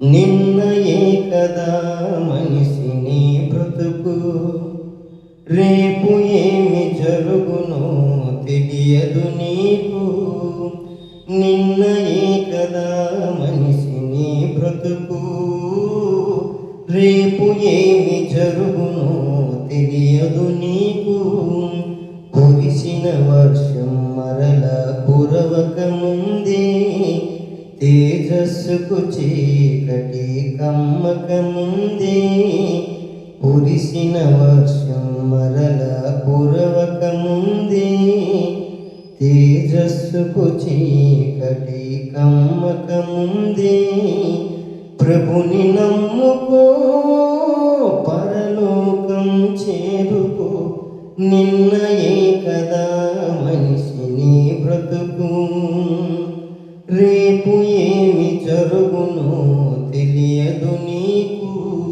నిన్నయే కదా మనిషిని బ్రతుకు. రేపు ఏమి జరుగును తెలియదు నీకు. నిన్నయే కదా మనిషిని బ్రతుకు. రేపు ఏమి జరుగును తెలియదు నీకు. కురిసిన వర్షం మరల కురవక ముందే తేజస్సుకు చీకటి కమ్మక ముందే కురిసిన వర్షం మరల కురవక ముందే తేజస్సుకు చీకటి కమ్మక ప్రభుని నమ్ముకో పరలోకం చేరుకో. నిన్నయే కదా మనిషిని బ్రతుకు? రేపు ఏమి జరుగునో తెలియదు నీకు.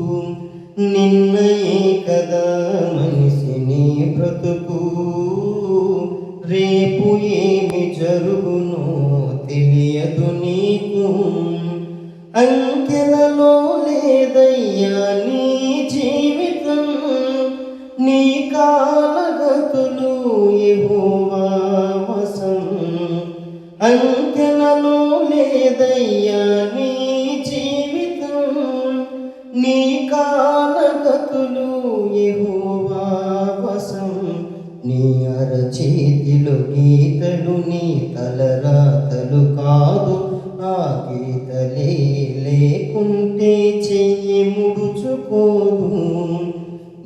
నిన్నయే కదా మనిషిని బ్రతుకు. రేపు ఏమి జరుగును తెలియదు నీకు. అంకెలలో లేదయ్యా నీ జీవితం. నీ కాలగతులు యెహోవా వశం. అంకెలలో కాలగతులు వసం నీ అరచేతిలో గీతలు నీ తలరాతలు కాదు. ఆ గీతలే లేకుంటే చెయ్యి ముడుచుకోదు.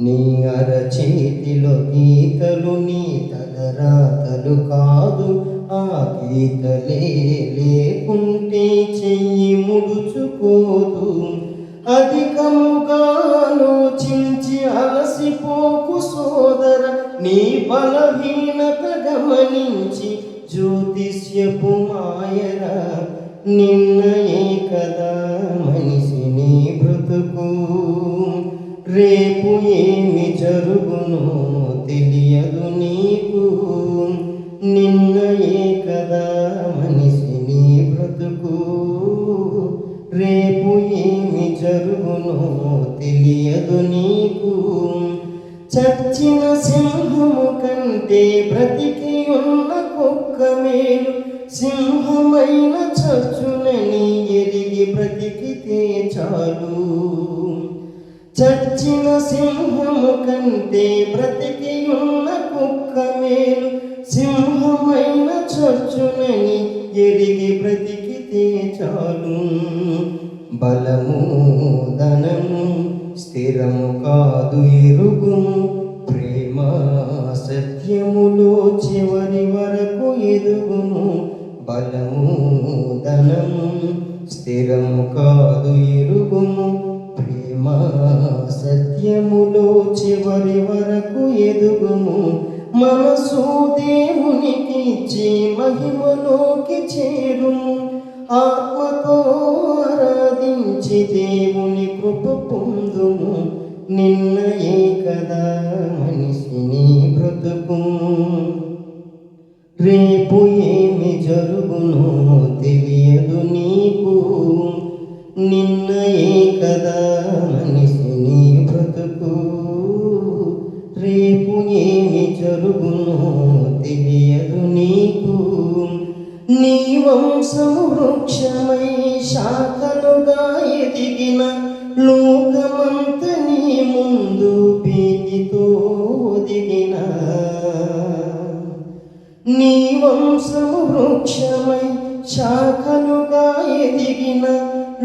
నీ అరచేతిలో గీతలు నీ తలరాతలు కాదు. ఆ గీతలే లేకుంటే చెయ్యి జ్యోతిష్యపు నిన్నయే కదా మనిషిని బ్రతుకు. రేపు ఏమి జరుగును తెలియదు నీకు. నిన్నయే కదా మనిషిని బ్రతుకు. రేపు ఏమి జరుగును తెలియదు నీకు. చచ్చిన సింహము కంటే బ్రతికి ఉన్న కుక్క మేలు సింహమైన చచ్చునని ఎరిగి బ్రతికితే చాలు. చచ్చిన సింహము కంటే బ్రతికి ఉన్న కుక్క మేలు సింహమైన చచ్చునని ఎరిగి బ్రతికితే చాలు. బలము ధనము స్థిరము కాదు ఎరుగుము. బలము ధనము స్థిరము కాదు ఎరుగుము. ప్రేమ సత్యములో చివరి వరకు ఎదుగుము. మనసు దేవునికి ఇచ్చి మహిమలోకి చేరుము. ఆత్మతో ఆరాధించి దేవుని కృప పొందుము. నిన్నయే కదా మనిషిని బ్రతుకు రే జరుగును తెలియదు నీకు. నిన్నయే కదా మనిషిని బ్రతుకు. రేపు ఏమి జరుగును తెలియదు నీకు. నీ వంశము వృక్షమై శాఖలుగా ఎదిగిన లోకమంత నీ ముందు పీతితో దిగిన. నీ వంశము వృక్షమై శాఖలుగా ఎదిగిన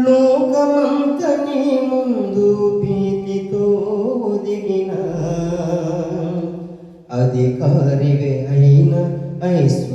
లోకమంత నీ ముందు భీతితో దిగిన అధికారివే అయిన ఐశ్వర్య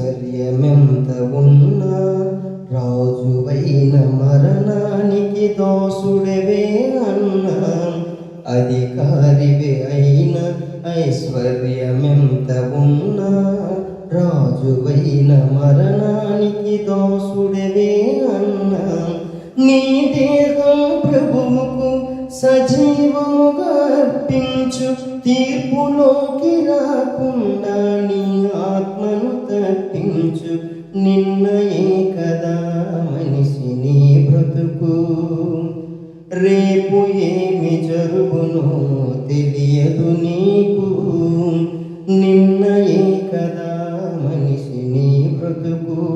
దేహం ప్రభువుకు సజీవముగా అర్పించు తీర్పులోకి రాకుండా నీ ఆత్మను తప్పించు. నిన్నయే కదా మనిషిని బ్రతుకు? రేపు ఏమి జరుగును తెలియదు నీకు. నిన్నయే కదా మనిషిని బ్రతుకు?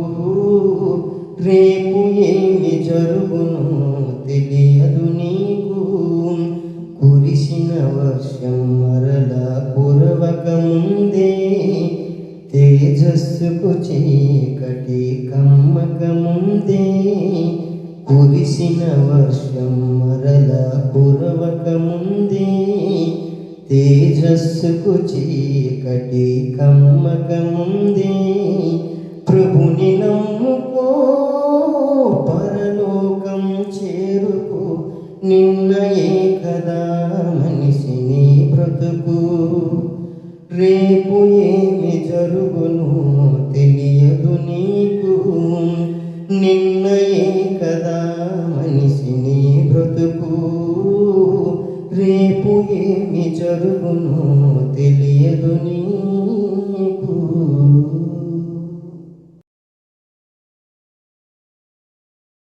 తేజస్సుకు చీకటి కమ్మకముందే కురిసిన వర్షం మరల కురవకముందే తేజస్సుకు చీకటి కమ్మకముందే ప్రభుని నమ్ముకో పరలోకం చేరుకు నిన్నయే కదా మనిషిని బ్రతుకు. రేపు ఏ జరుగును తెలియదు నీకు. నిన్నయే కదా మనిషిని బ్రతుకు. రేపు ఏమి జరుగును తెలియదు నీకు.